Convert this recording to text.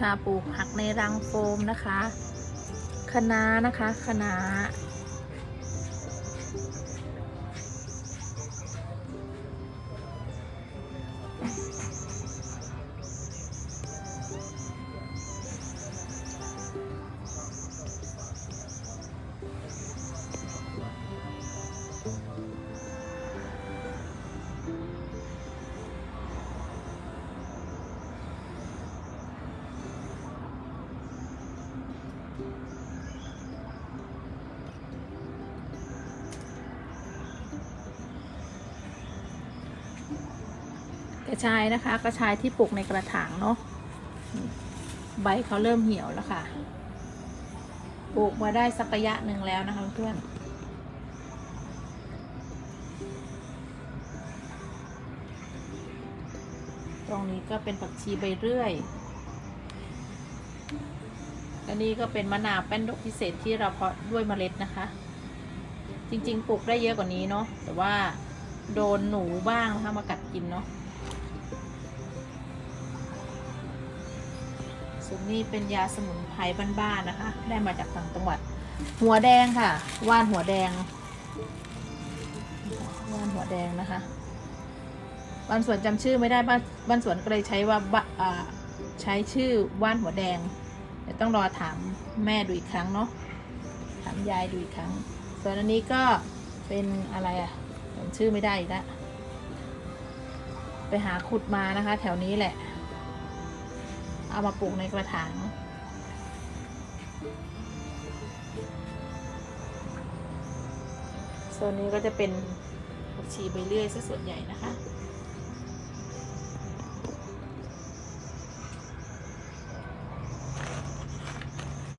ค่ะปลูกผักในรังโฟมนะคะคะน้านะคะคะน้า กระชายนะคะ กระชายที่ปลูกในกระถางเนาะใบเขาเริ่มเหี่ยวแล้วค่ะปลูกมาได้สักระยะหนึ่งแล้วนะคะเพื่อนตรงนี้ก็เป็นผักชีใบเรื่อย อันนี้ก็เป็นมะนาวแป้นดกพิเศษที่เราเพาะด้วยเมล็ดนะคะ จริงๆปลูกได้เยอะกว่านี้เนาะแต่ว่าโดนหนูบ้างนะคะมากัดกินเนาะส่วนนี้เป็นยาสมุนไพรบ้านๆนะคะ ได้มาจากต่างจังหวัด หัวแดงค่ะ ว่านหัวแดง ว่านหัวแดงนะคะบ้านสวนจำชื่อไม่ได้บ้านบ้านสวนก็เลยใช้ว่าบะอ่าใช้ชื่อว่านหัวแดง ดี๋ยวต้องรอถามแม่ดูอีกครั้งเนาะถามยายดูอีกครั้ง ส่วนอันนี้ก็เป็นอะไรอะจำชื่อไม่ได้อีกแล้วไปหาขุดมานะคะ แถวนี้แหละ เอามาปลูกในกระถางโซนนี้ก็จะเป็นผักชีใบเลื่อยซะส่วนใหญ่นะคะ